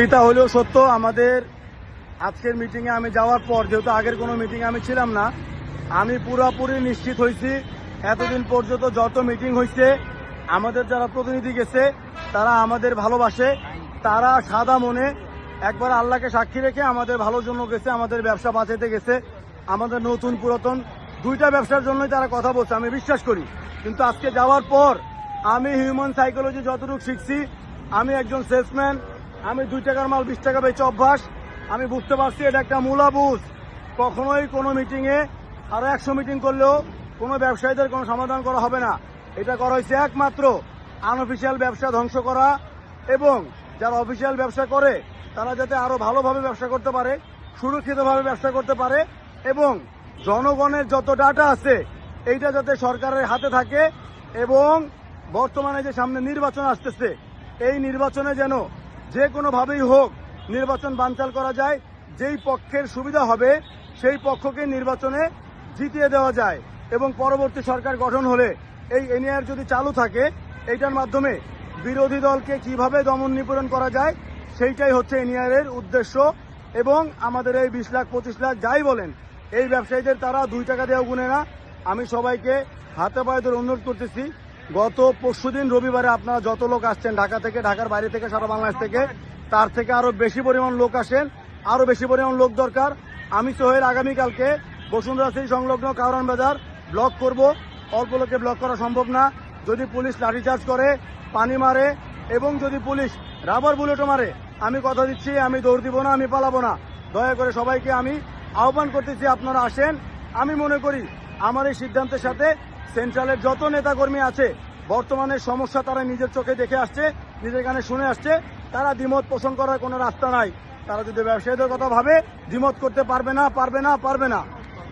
তিতা হলেও সত্য, আমাদের আজকের মিটিংয়ে আমি যাওয়ার পর, যেহেতু আগের কোনো মিটিংয়ে আমি ছিলাম না, আমি পুরোপুরি নিশ্চিত হয়েছি, এতদিন পর্যন্ত যত মিটিং হয়েছে, আমাদের যারা প্রতিনিধি গেছে, তারা আমাদের ভালোবাসে, তারা সাদা মনে একবার আল্লাহকে সাক্ষী রেখে আমাদের ভালোর জন্য গেছে, আমাদের ব্যবসা বাঁচাইতে গেছে, আমাদের নতুন পুরাতন দুইটা ব্যবসার জন্যই তারা কথা বলছে, আমি বিশ্বাস করি। কিন্তু আজকে যাওয়ার পর, আমি হিউম্যান সাইকোলজি যতটুকু শিখছি, আমি একজন সেলসম্যান আমি দুই টাকার মাল বিশ টাকা বেচে অভ্যাস। আমি বুঝতে পারছি এটা একটা মূলাবুজ। কখনোই কোনো মিটিংয়ে আরও একশো মিটিং করলেও কোনো ব্যবসায়ীদের কোনো সমাধান করা হবে না। এটা করা হয়েছে একমাত্র আনঅফিসিয়াল ব্যবসা ধ্বংস করা এবং যারা অফিসিয়াল ব্যবসা করে, তারা যাতে আরও ভালোভাবে ব্যবসা করতে পারে, সুরক্ষিতভাবে ব্যবসা করতে পারে এবং জনগণের যত ডাটা আছে, এইটা যাতে সরকারের হাতে থাকে এবং বর্তমানে যে সামনে নির্বাচন আসতেছে, এই নির্বাচনে যেন যে কোনোভাবেই হোক নির্বাচন বানচাল করা যায়, যেই পক্ষের সুবিধা হবে সেই পক্ষকে নির্বাচনে জিতিয়ে দেওয়া যায় এবং পরবর্তী সরকার গঠন হলে এই এনআর যদি চালু থাকে, এইটার মাধ্যমে বিরোধী দলকে কীভাবে দমন নিপীড়ন করা যায়, সেইটাই হচ্ছে এনআর এর উদ্দেশ্য এবং আমাদের এই বিশ লাখ, পঁচিশ লাখ যাই বলেন, এই ব্যবসায়ীদের তারা দুই টাকা দেওয়া গুনে না। আমি সবাইকে হাতে পায়ে ধরে অনুরোধ করতেছি গত পরশুদিন রবিবারে আপনারা যত লোক আসছেন ঢাকা থেকে, ঢাকার বাইরে থেকে, সারা বাংলাদেশ থেকে, তার থেকে আরও বেশি পরিমাণ লোক আসেন, আরও বেশি পরিমাণ লোক দরকার। আমি সোহেল, আগামীকালকে বসুন্ধরা সিটি সংলগ্ন কারণ বাজার ব্লক করব। অল্প লোকে ব্লক করা সম্ভব না। যদি পুলিশ লাঠিচার্জ করে, পানি মারে, এবং যদি পুলিশ রাবার বুলেটও মারে, আমি কথা দিচ্ছি, আমি দৌড় দিব না, আমি পালাবো না। দয়া করে সবাইকে আমি আহ্বান করতেছি, আপনারা আসেন। আমি মনে করি, আমার এই সিদ্ধান্তের সাথে সেন্ট্রালের যত নেতাকর্মী আছে, বর্তমানে সমস্যা তারা নিজের চোখে দেখে আসছে, নিজের কানে শুনে আসছে। তারা দ্বিমত পোষণ করার কোনো রাস্তা নাই। তারা যদি ব্যবসায়ীদের কথা ভাবে, দ্বিমত করতে পারবে না পারবে না পারবে না।